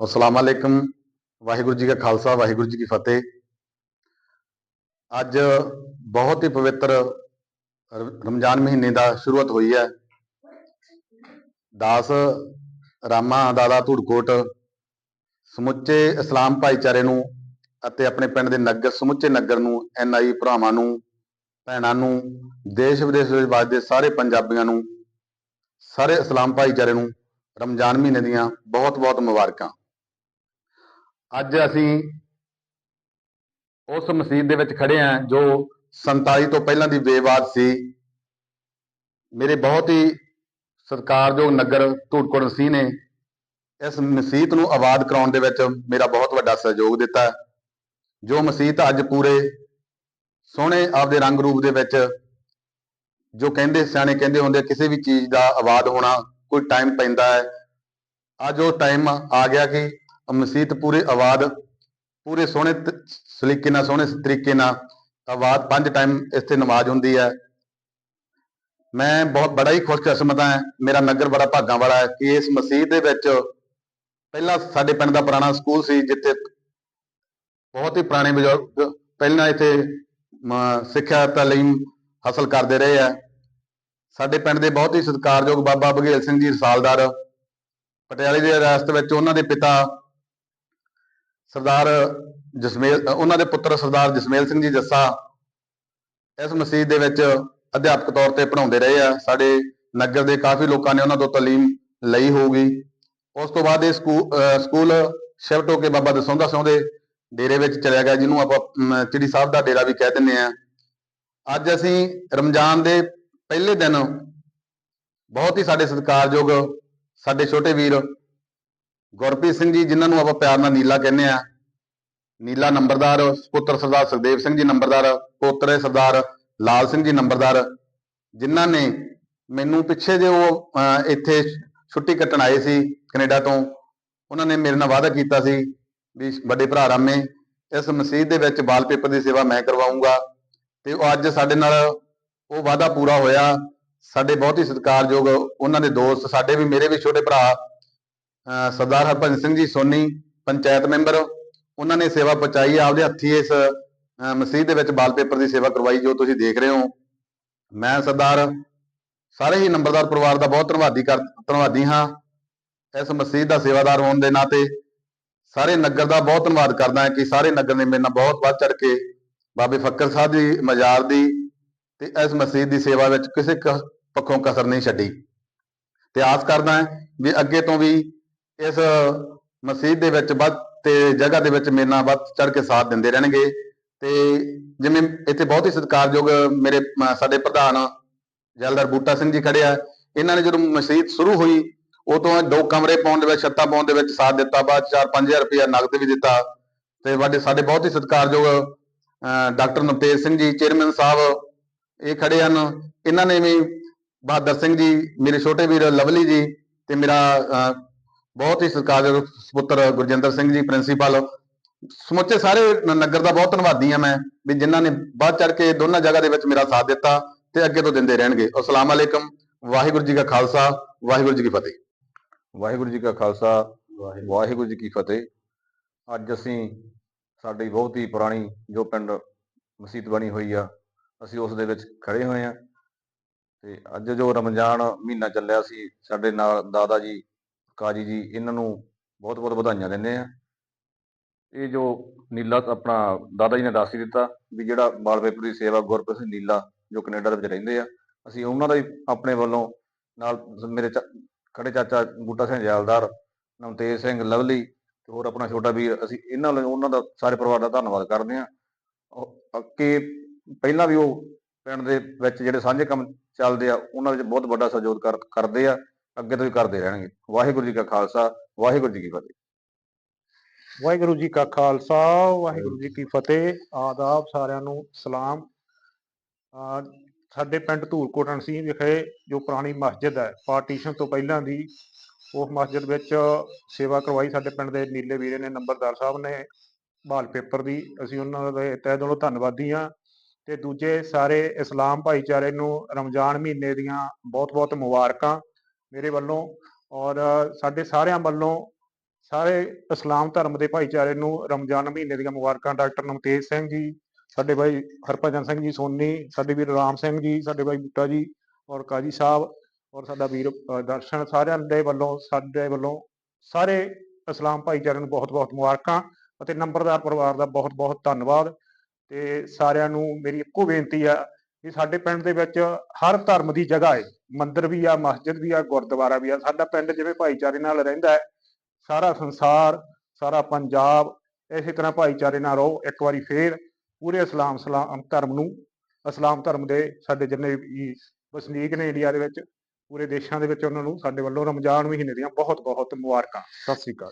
ਅਸਲਾਮ ਅਲੈਕਮ। ਵਾਹਿਗੁਰੂ ਜੀ ਕਾ ਖਾਲਸਾ, ਵਾਹਿਗੁਰੂ ਜੀ ਕੀ ਫਤਿਹ। ਅੱਜ ਬਹੁਤ ਹੀ ਪਵਿੱਤਰ ਰਮਜ਼ਾਨ ਮਹੀਨੇ ਦਾ ਸ਼ੁਰੂਆਤ ਹੋਈ ਹੈ। ਦਾਸ ਰਾਮਾ ਦਾਦਾ ਧੂੜਕੋਟ ਸਮੁੱਚੇ ਇਸਲਾਮ ਭਾਈਚਾਰੇ ਨੂੰ ਅਤੇ ਆਪਣੇ ਪਿੰਡ ਦੇ ਨਗਰ, ਸਮੁੱਚੇ ਨਗਰ ਨੂੰ ਐਨਆਈ ਭਰਾਵਾਂ ਨੂੰ, ਭੈਣਾਂ ਨੂੰ, ਦੇਸ਼ ਵਿਦੇਸ਼ ਵਿੱਚ ਵੱਸਦੇ ਸਾਰੇ ਪੰਜਾਬੀਆਂ ਨੂੰ, ਸਾਰੇ ਇਸਲਾਮ ਭਾਈਚਾਰੇ ਨੂੰ ਰਮਜ਼ਾਨ ਮਹੀਨੇ ਦੀਆਂ ਬਹੁਤ-ਬਹੁਤ ਮੁਬਾਰਕਾਂ। ਅੱਜ ਅਸੀਂ ਉਸ ਮਸਜਿਦ ਦੇ ਵਿੱਚ ਖੜੇ ਹਾਂ ਜੋ 47 ਤੋਂ ਪਹਿਲਾਂ ਦੀ ਬੇਵਾਦ ਸੀ। ਮੇਰੇ ਬਹੁਤ ਹੀ ਸਤਿਕਾਰਯੋਗ ਨਗਰ ਧੂੜਕੋਟ ਸਿੰਘ ਨੇ ਇਸ ਮਸਜਿਦ ਨੂੰ ਆਬਾਦ ਕਰਾਉਣ ਦੇ ਵਿੱਚ ਮੇਰਾ ਬਹੁਤ ਵੱਡਾ ਸਹਿਯੋਗ ਦਿੱਤਾ। ਜੋ ਮਸਜਿਦ ਅੱਜ ਪੂਰੇ ਸੋਹਣੇ ਆਪਦੇ ਰੰਗ ਰੂਪ ਦੇ ਵਿੱਚ ਜੋ ਕਹਿੰਦੇ, ਸਿਆਣੇ ਕਹਿੰਦੇ ਹੁੰਦੇ ਕਿਸੇ ਵੀ ਚੀਜ਼ ਦਾ ਆਬਾਦ ਹੋਣਾ ਕੋਈ ਟਾਈਮ ਪੈਂਦਾ ਹੈ। ਅੱਜ ਉਹ ਟਾਈਮ ਆ ਗਿਆ ਕਿ ਮਸੀਤ ਪੂਰੇ ਆਬਾਦ ਪੂਰੇ ਸੋਹਣੇ ਸਲੀਕੇ ਨਾਲ, ਸੋਹਣੇ ਤਰੀਕੇ ਨਾਲ ਆਬਾਦ ਪੰਜ ਟਾਈਮ ਇੱਥੇ ਨਮਾਜ਼ ਹੁੰਦੀ ਹੈ। ਮੈਂ ਬਹੁਤ, ਬੜਾ ਹੀ ਖੁਸ਼ਕਿਸਮਤ ਹਾਂ, ਮੇਰਾ ਨਗਰ ਬੜਾ ਭਾਗਾਂ ਵਾਲਾ ਹੈ ਕਿ ਇਸ ਮਸਜਿਦ ਦੇ ਵਿੱਚ ਪਹਿਲਾਂ ਸਾਡੇ ਪਿੰਡ ਦਾ ਪੁਰਾਣਾ ਸਕੂਲ ਸੀ, ਜਿੱਥੇ ਬਹੁਤ ਹੀ ਪੁਰਾਣੇ ਬਜ਼ੁਰਗ ਪਹਿਲਾਂ ਇੱਥੇ ਮ- ਸਿੱਖਿਆ ਤਾਲੀਮ ਹਾਸਲ ਕਰਦੇ ਰਹੇ ਆ। ਸਾਡੇ ਪਿੰਡ ਦੇ ਬਹੁਤ ਹੀ ਸਤਿਕਾਰਯੋਗ ਬਾਬਾ ਬਘੇਲ ਸਿੰਘ ਜੀ, ਰਸਾਲਦਾਰ, ਪਟਿਆਲੇ ਦੀ ਰਿਆਸਤ ਵਿੱਚ ਉਹਨਾਂ ਦੇ ਪਿਤਾ ਸਰਦਾਰ ਜਸਮੇਲ ਉਹਨਾਂ ਦੇ ਪੁੱਤਰ ਸਰਦਾਰ ਜਸਮੇਲ ਸਿੰਘ ਜੀ ਜੱਸਾ ਇਸ ਮਸਜਿਦ ਦੇ ਵਿੱਚ ਅਧਿਆਪਕ ਤੌਰ ਤੇ ਪੜ੍ਹਾਉਂਦੇ ਰਹੇ ਆ। ਸਾਡੇ ਨਗਰ ਦੇ ਕਾਫੀ ਲੋਕਾਂ ਨੇ ਉਹਨਾਂ ਤੋਂ ਤਾਲੀਮ ਲਈ ਹੋਊਗੀ। ਉਸ ਤੋਂ ਬਾਅਦ ਇਹ ਸਕੂ- ਅ, ਸਕੂਲ ਸ਼ਿਫਟ ਹੋ ਕੇ ਬਾਬਾ ਦਸੌਂਦਾ ਸਿੰਘ ਦੇ ਡੇਰੇ ਵਿੱਚ ਚਲਿਆ ਗਿਆ ਜਿਹਨੂੰ ਆਪਾਂ ਚਿੜੀ ਸਾਹਿਬ ਦਾ ਡੇਰਾ ਵੀ ਕਹਿ ਦਿੰਦੇ ਆ। ਅੱਜ ਅਸੀਂ ਰਮਜ਼ਾਨ ਦੇ ਪਹਿਲੇ ਦਿਨ ਬਹੁਤ ਹੀ ਸਾਡੇ ਸਤਿਕਾਰਯੋਗ ਸਾਡੇ ਛੋਟੇ ਵੀਰ ਗੁਰਪ੍ਰੀਤ ਸਿੰਘ ਜੀ, ਜਿਨ੍ਹਾਂ ਨੂੰ ਆਪਾਂ ਪਿਆਰ ਨਾਲ ਨੀਲਾ ਕਹਿੰਦੇ ਆ ਨੀਲਾ ਨੰਬਰਦਾਰ, ਪੁੱਤਰ ਸਰਦਾਰ ਸੁਖਦੇਵ ਸਿੰਘ ਜੀ ਨੰਬਰਦਾਰ, ਪੋਤਰੇ ਸਰਦਾਰ ਲਾਲ ਸਿੰਘ ਜੀ ਨੰਬਰਦਾਰ। ਜਿਨ੍ਹਾਂ ਨੇ ਮੈਨੂੰ ਪਿੱਛੇ ਜੇ ਉਹ ਇੱਥੇ ਛੁੱਟੀ ਕੱਟਣ ਆਏ ਸੀ ਕੈਨੇਡਾ ਤੋਂ। ਉਹਨਾਂ ਨੇ ਮੇਰੇ ਨਾਲ ਵਾਅਦਾ ਕੀਤਾ ਸੀ ਵੀ ਵੱਡੇ ਭਰਾ ਰਾਮੇ, ਇਸ ਮਸਜਿਦ ਦੇ ਵਿੱਚ ਵਾਲਪੇਪਰ ਦੀ ਸੇਵਾ ਮੈਂ ਕਰਵਾਉਂਗਾ ਤੇ ਉਹ ਅੱਜ ਸਾਡੇ ਨਾਲ ਉਹ ਵਾਅਦਾ ਪੂਰਾ ਹੋਇਆ। ਸਾਡੇ ਬਹੁਤ ਹੀ ਸਤਿਕਾਰਯੋਗ ਉਹਨਾਂ ਦੇ ਦੋਸਤ, ਸਾਡੇ ਵੀ ਮੇਰੇ ਵੀ ਛੋਟੇ ਭਰਾ ਸਰਦਾਰ ਹਰਭਜਨ ਸਿੰਘ ਜੀ ਸੋਨੀ, ਪੰਚਾਇਤ ਮੈਂਬਰ, ਉਹਨਾਂ ਨੇ ਸੇਵਾ ਪਹੁੰਚਾਈ ਆਪਦੇ ਹੱਥੀ ਇਸ, ਅਹ, ਮਸਜਿਦ ਦੇ ਵਿੱਚ ਵਾਲਪੇਪਰ ਦੀ ਸੇਵਾ ਕਰਵਾਈ, ਜੋ ਤੁਸੀਂ ਦੇਖ ਰਹੇ ਹੋ। ਮੈਂ ਸਰਦਾਰ ਸਾਰੇ ਹੀ ਨੰਬਰਦਾਰ ਪਰਿਵਾਰ ਦਾ ਬਹੁਤ ਧੰਨਵਾਦੀ ਕਰ, ਧੰਨਵਾਦੀ ਹਾਂ। ਇਸ ਮਸਜਿਦ ਦਾ ਸੇਵਾਦਾਰ ਹੋਣ ਦੇ ਨਾਤੇ ਸਾਰੇ ਨਗਰ ਦਾ ਬਹੁਤ ਧੰਨਵਾਦ ਕਰਦਾ ਹਾਂ ਕਿ ਸਾਰੇ ਨਗਰ ਨੇ ਮੇਰੇ ਨਾਲ ਬਹੁਤ ਵੱਧ ਚੜ ਕੇ ਬਾਬੇ ਫੱਕਰ ਸਾਹਿਬ ਦੀ ਮਜ਼ਾਰ ਦੀ ਤੇ ਇਸ ਮਸਜਿਦ ਦੀ ਸੇਵਾ ਵਿੱਚ ਕਿਸੇ ਕ- ਪੱਖੋਂ ਕਸਰ ਨਹੀਂ ਛੱਡੀ। ਤੇ ਆਸ ਕਰਦਾ ਹਾਂ ਵੀ ਅੱਗੇ ਤੋਂ ਵੀ ਇਸ ਮਸਜਿਦ ਦੇ ਵਿੱਚ ਵੱਧ ਤੇ ਜਗ੍ਹਾ ਦੇ ਵਿੱਚ ਮੇਰੇ ਨਾਲ ਵੱਧ ਚੜ ਕੇ ਸਾਥ ਦਿੰਦੇ ਰਹਿਣਗੇ। ਤੇ ਜਿਵੇਂ ਇੱਥੇ ਬਹੁਤ ਹੀ ਸਤਿਕਾਰਯੋਗ ਮੇਰੇ ਸਾਡੇ ਪ੍ਰਧਾਨ ਜਲਦਾਰ ਬੂਟਾ ਸਿੰਘ ਜੀ ਖੜੇ ਆ। ਇਹਨਾਂ ਨੇ ਜਦੋਂ ਮਸਜਿਦ ਸ਼ੁਰੂ ਹੋਈ ਉਹ ਤੋਂ ਦੋ ਕਮਰੇ ਪਾਉਣ ਦੇ ਵਿੱਚ ਛੱਤਾਂ ਪਾਉਣ ਦੇ ਵਿੱਚ ਸਾਥ ਦਿੱਤਾ ਬਾਅਦ 4-5000 ਰੁਪਇਆ ਨਗਦ ਵੀ ਦਿੱਤਾ। ਤੇ ਵੱਡੇ ਸਾਡੇ ਬਹੁਤ ਹੀ ਸਤਿਕਾਰਯੋਗ ਅਹ, ਡਾਕਟਰ ਨਵਤੇਜ ਸਿੰਘ ਜੀ ਚੇਅਰਮੈਨ ਸਾਹਿਬ ਇਹ ਖੜੇ ਹਨ। ਇਹਨਾਂ ਨੇ ਵੀ ਬਹਾਦਰ ਸਿੰਘ ਜੀ ਮੇਰੇ ਛੋਟੇ ਵੀਰ ਲਵਲੀ ਜੀ ਤੇ ਮੇਰਾ ਅਹ, ਬਹੁਤ ਹੀ ਸਤਿਕਾਰਯੋਗ ਸੁਪੁੱਤਰ ਗੁਰਜਿੰਦਰ ਸਿੰਘ ਜੀ ਪ੍ਰਿੰਸੀਪਲ ਸਮੁੱਚੇ ਸਾਰੇ ਨਗਰ ਦਾ ਬਹੁਤ ਧੰਨਵਾਦੀ ਹਾਂ ਮੈਂ ਵੀ ਜਿਨ੍ਹਾਂ ਨੇ ਵੱਧ ਚੜ ਕੇ ਦੋਨਾਂ ਜਗ੍ਹਾ ਦੇ ਵਿੱਚ ਮੇਰਾ ਸਾਥ ਦਿੱਤਾ ਤੇ ਅੱਗੇ ਤੋਂ ਦਿੰਦੇ ਰਹਿਣਗੇ। ਅਸਲਾਮ ਅਲੈਕਮ ਵਾਹਿਗੁਰੂ ਜੀ ਕਾ ਖਾਲਸਾ ਵਾਹਿਗੁਰੂ ਜੀ ਕੀ ਫਤਿਹ। ਵਾਹਿਗੁਰੂ ਜੀ ਕਾ ਖਾਲਸਾ ਵਾਹਿਗੁਰੂ। ਜੀ ਕੀ ਫਤਿਹ। ਅੱਜ ਅਸੀਂ ਸਾਡੀ ਬਹੁਤ ਹੀ ਪੁਰਾਣੀ ਜੋ ਪਿੰਡ ਮਸਜਿਦ ਬਣੀ ਹੋਈ ਆ ਅਸੀਂ ਉਸ ਦੇ ਵਿੱਚ ਖੜੇ ਹੋਏ ਆ ਤੇ ਅੱਜ ਜੋ ਰਮਜ਼ਾਨ ਮਹੀਨਾ ਚੱਲਿਆ ਸੀ ਸਾਡੇ ਨਾਲ ਦਾਦਾ ਜੀ ਕਾਜੀ ਜੀ, ਇਹਨਾਂ ਨੂੰ ਬਹੁਤ ਬਹੁਤ ਵਧਾਈਆਂ ਦਿੰਦੇ ਆ ਇਹ ਜੋ ਨੀਲਾ ਆਪਣਾ ਦਾਦਾ ਜੀ ਨੇ ਦੱਸ ਹੀ ਦਿੱਤਾ ਵੀ ਜਿਹੜਾ ਵਾਲਪੇਪਰ ਦੀ ਸੇਵਾ ਗੁਰਪ੍ਰੀਤ ਸਿੰਘ ਨੀਲਾ ਜੋ ਕੈਨੇਡਾ ਦੇ ਵਿੱਚ ਰਹਿੰਦੇ ਆ, ਅਸੀਂ ਉਹਨਾਂ ਦਾ ਹੀ ਆਪਣੇ ਵੱਲੋਂ ਨਾਲ ਮੇਰੇ ਚਾ- ਖੜੇ ਚਾਚਾ ਬੂਟਾ ਸਿੰਘ ਜੈਲਦਾਰ, ਨਵਤੇਜ ਸਿੰਘ ਲਵਲੀ ਤੇ ਹੋਰ ਆਪਣਾ ਛੋਟਾ ਵੀਰ, ਅਸੀਂ ਇਹਨਾਂ ਲਈ ਉਹਨਾਂ ਦਾ ਸਾਰੇ ਪਰਿਵਾਰ ਦਾ ਧੰਨਵਾਦ ਕਰਦੇ ਹਾਂ। ਉਹ- ਪਹਿਲਾਂ ਵੀ ਉਹ ਪਿੰਡ ਦੇ ਵਿੱਚ ਜਿਹੜੇ ਸਾਂਝੇ ਕੰਮ ਚੱਲਦੇ ਆ, ਉਹਨਾਂ ਵਿੱਚ ਬਹੁਤ ਵੱਡਾ ਸਹਿਯੋਗ ਕਰ- ਕਰਦੇ ਆ। ਅੱਗੇ ਤੋਂ ਵੀ ਕਰਦੇ ਰਹਿਣਗੇ। ਵਾਹਿਗੁਰੂ ਜੀ ਕਾ ਖਾਲਸਾ ਵਾਹਿਗੁਰੂ ਜੀ ਕੀ ਫਤਿਹ। ਵਾਹਿਗੁਰੂ ਜੀ ਕਾ ਖਾਲਸਾ ਵਾਹਿਗੁਰੂ ਜੀ ਕੀ ਫਤਿਹ। ਆਦਾਬ ਸਾਰਿਆਂ ਨੂੰ ਸਲਾਮ। ਸਾਡੇ ਪਿੰਡ ਧੂਰਕੋਟਣ ਸਿੰਘ ਵਿਖੇ ਜੋ ਪੁਰਾਣੀ ਮਸਜਿਦ ਹੈ ਪਾਰਟੀਸ਼ਨ ਤੋਂ ਪਹਿਲਾਂ ਦੀ ਉਸ ਮਸਜਿਦ ਵਿੱਚ ਸੇਵਾ ਕਰਵਾਈ ਸਾਡੇ ਪਿੰਡ ਦੇ ਨੀਲੇ ਵੀਰੇ ਨੇ ਨੰਬਰਦਾਰ ਸਾਹਿਬ ਨੇ ਬਾਲ ਪੇਪਰ ਦੀ। ਅਸੀਂ ਉਹਨਾਂ ਦੇ ਤਹਿ ਦਿਲੋਂ ਧੰਨਵਾਦੀ ਹਾਂ। ਤੇ ਦੂਜੇ ਸਾਰੇ ਇਸਲਾਮ ਭਾਈਚਾਰੇ ਨੂੰ ਰਮਜ਼ਾਨ ਮਹੀਨੇ ਦੀਆਂ ਬਹੁਤ-ਬਹੁਤ ਮੁਬਾਰਕਾਂ। ਮੇਰੇ ਵੱਲੋਂ ਔਰ ਸਾਡੇ ਸਾਰਿਆਂ ਵੱਲੋਂ ਸਾਰੇ ਇਸਲਾਮ ਧਰਮ ਦੇ ਭਾਈਚਾਰੇ ਨੂੰ ਰਮਜ਼ਾਨ ਮਹੀਨੇ ਦੀਆਂ ਮੁਬਾਰਕਾਂ ਡਾਕਟਰ ਨਮਤੇਜ ਸਿੰਘ ਜੀ, ਸਾਡੇ ਭਾਈ ਹਰਭਜਨ ਸਿੰਘ ਜੀ ਸੋਨੀ, ਸਾਡੇ ਵੀਰ ਰਾਮ ਸਿੰਘ ਜੀ, ਸਾਡੇ ਭਾਈ ਬੂਟਾ ਜੀ ਔਰ ਕਾਜੀ ਸਾਹਿਬ ਔਰ ਸਾਡਾ ਵੀਰ ਦਰਸ਼ਨ ਸਾਰਿਆਂ ਦੇ ਵੱਲੋਂ, ਸਾਡੇ ਵੱਲੋਂ ਸਾਰੇ ਇਸਲਾਮ ਭਾਈਚਾਰੇ ਨੂੰ ਬਹੁਤ-ਬਹੁਤ ਮੁਬਾਰਕਾਂ ਅਤੇ ਨੰਬਰਦਾਰ ਪਰਿਵਾਰ ਦਾ ਬਹੁਤ-ਬਹੁਤ ਧੰਨਵਾਦ ਤੇ ਸਾਰਿਆਂ ਨੂੰ ਮੇਰੀ ਇੱਕੋ ਬੇਨਤੀ ਆ ਇਹ ਸਾਡੇ ਪਿੰਡ ਦੇ ਵਿੱਚ ਹਰ ਧਰਮ ਦੀ ਜਗ੍ਹਾ ਹੈ। ਮੰਦਿਰ ਵੀ ਆ, ਮਸਜਿਦ ਵੀ ਆ, ਗੁਰਦੁਆਰਾ ਵੀ ਆ। ਸਾਡਾ ਪਿੰਡ ਜਿਵੇਂ ਭਾਈਚਾਰੇ ਨਾਲ ਰਹਿੰਦਾ ਹੈ, ਸਾਰਾ ਸੰਸਾਰ, ਸਾਰਾ ਪੰਜਾਬ ਇਸੇ ਤਰ੍ਹਾਂ ਭਾਈਚਾਰੇ ਨਾਲ ਰਹੋ। ਇੱਕ ਵਾਰੀ ਫੇਰ ਪੂਰੇ ਇਸਲਾਮ ਸਲਾਮ ਧਰਮ ਨੂੰ, ਇਸਲਾਮ ਧਰਮ ਦੇ ਸਾਡੇ ਜਿੰਨੇ ਵੀ ਵਸਨੀਕ ਨੇ ਇੰਡੀਆ ਦੇ ਵਿੱਚ, ਪੂਰੇ ਦੇਸ਼ਾਂ ਦੇ ਵਿੱਚ ਉਹਨਾਂ ਨੂੰ ਸਾਡੇ ਵੱਲੋਂ ਰਮਜ਼ਾਨ ਮਹੀਨੇ ਦੀਆਂ ਬਹੁਤ ਬਹੁਤ ਮੁਬਾਰਕਾਂ। ਸਤਿ ਸ੍ਰੀ ਅਕਾਲ।